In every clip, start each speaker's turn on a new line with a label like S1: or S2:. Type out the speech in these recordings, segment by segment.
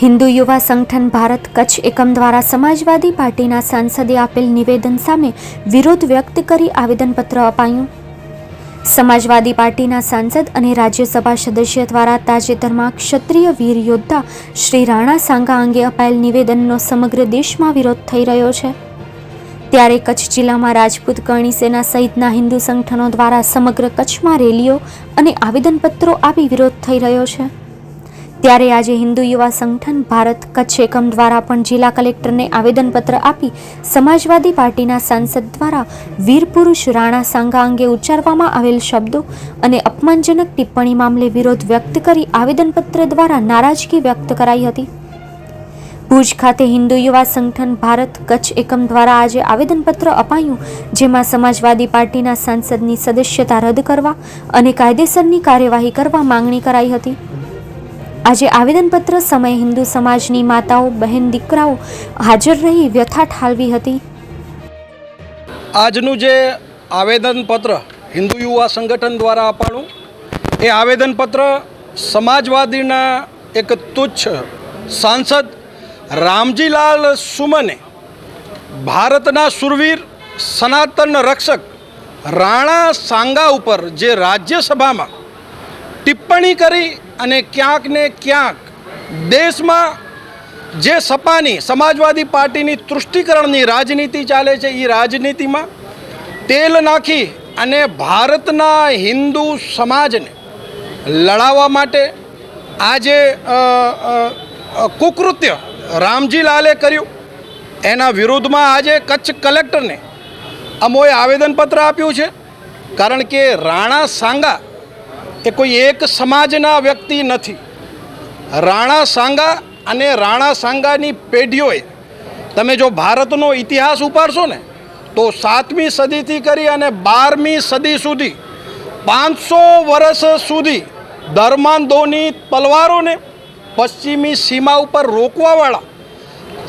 S1: હિન્દુ યુવા સંગઠન ભારત કચ્છ એકમ દ્વારા સમાજવાદી પાર્ટીના સાંસદે આપેલ નિવેદન સામે વિરોધ વ્યક્ત કરી આવેદનપત્ર અપાયું. સમાજવાદી પાર્ટીના સાંસદ અને રાજ્યસભા સદસ્ય દ્વારા તાજેતરમાં ક્ષત્રિય વીર યોદ્ધા શ્રી રાણા સાંગા અંગે અપાયેલ નિવેદનનો સમગ્ર દેશમાં વિરોધ થઈ રહ્યો છે. ત્યારે કચ્છ જિલ્લામાં રાજપૂત કરણી સેના સહિતના હિન્દુ સંગઠનો દ્વારા સમગ્ર કચ્છમાં રેલીઓ અને આવેદનપત્રો આપી વિરોધ થઈ રહ્યો છે. ત્યારે આજે હિન્દુ યુવા સંગઠન ભારત કચ્છ એકમ દ્વારા પણ જિલ્લા કલેક્ટરને આવેદનપત્ર આપી સમાજવાદી પાર્ટીના સાંસદ દ્વારા વીર પુરુષ રાણા સાંગા અંગે ઉચ્ચારવામાં આવેલ શબ્દો અને અપમાનજનક ટિપ્પણી મામલે વિરોધ વ્યક્ત કરી આવેદનપત્ર દ્વારા નારાજગી વ્યક્ત કરાઈ હતી. ભુજ ખાતે હિન્દુ યુવા સંગઠન ભારત કચ્છ એકમ દ્વારા આજે આવેદનપત્ર અપાયું, જેમાં સમાજવાદી પાર્ટીના સાંસદની સદસ્યતા રદ કરવા અને કાયદેસરની કાર્યવાહી કરવા માંગણી કરાઈ હતી. આજે આવેદનપત્ર સમયે હિન્દુ સમાજની માતાઓ, બહેન, દીકરાઓ હાજર રહી વ્યથા ઠાલવી હતી.
S2: આજનું જે આવેદનપત્ર હિન્દુ યુવા સંગઠન દ્વારા અપાણું, એ આવેદનપત્ર સમાજવાદીના એક તુચ્છ સાંસદ રામજીલાલ સુમને ભારતના સુરવીર સનાતન રક્ષક રાણા સાંગા ઉપર જે રાજ્યસભામાં ટિપ્પણી કરી અને ક્યાંક ને ક્યાંક દેશમાં જે સપાની સમાજવાદી પાર્ટીની તૃષ્ટિકરણની રાજનીતિ ચાલે છે એ રાજનીતિમાં તેલ નાખી અને ભારતના હિન્દુ સમાજને લડાવવા માટે આજે કુકૃત્ય રામજી રામજીલાલે કર્યું. એના વિરુદ્ધમાં આજે કચ્છ કલેક્ટરને અમોએ આવેદનપત્ર આપ્યું છે. કારણ કે રાણા સાંગા એ કોઈ એક સમાજના વ્યક્તિ નથી. રાણા સાંગા અને રાણા સાંગાની પેઢીઓએ તમે જો ભારતનો ઇતિહાસ ઉપાડશો ને, તો સાતમી સદીથી કરી અને બારમી સદી સુધી, પાંચસો વર્ષ સુધી ધર્માંધોની તલવારોને પશ્ચિમી સીમા ઉપર રોકવાવાળા,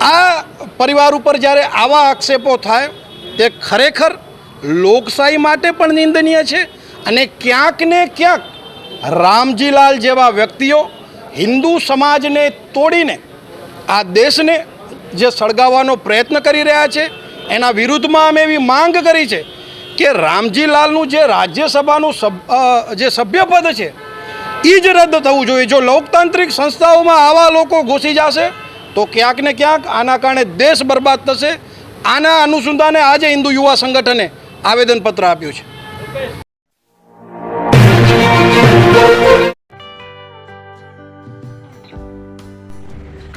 S2: આ પરિવાર ઉપર જ્યારે આવા આક્ષેપો થાય, તે ખરેખર લોકશાહી માટે પણ નિંદનીય છે અને ક્યાંક ને ક્યાંક રામજીલાલ જેવા વ્યક્તિઓ હિન્દુ સમાજને તોડીને આ દેશને જે સળગાવવાનો પ્રયત્ન કરી રહ્યા છે, એના વિરુદ્ધમાં અમે એવી માંગ કરી છે કે રામજીલાલનું જે રાજ્યસભાનું જે સભ્યપદ છે એ જ રદ થવું જોઈએ. જો લોકતાંત્રિક સંસ્થાઓમાં આવા લોકો ઘૂસી જશે, તો ક્યાંક ને ક્યાંક આના કારણે દેશ બરબાદ થશે. આના અનુસંધાને આજે હિન્દુ યુવા સંગઠને આવેદનપત્ર આપ્યું છે.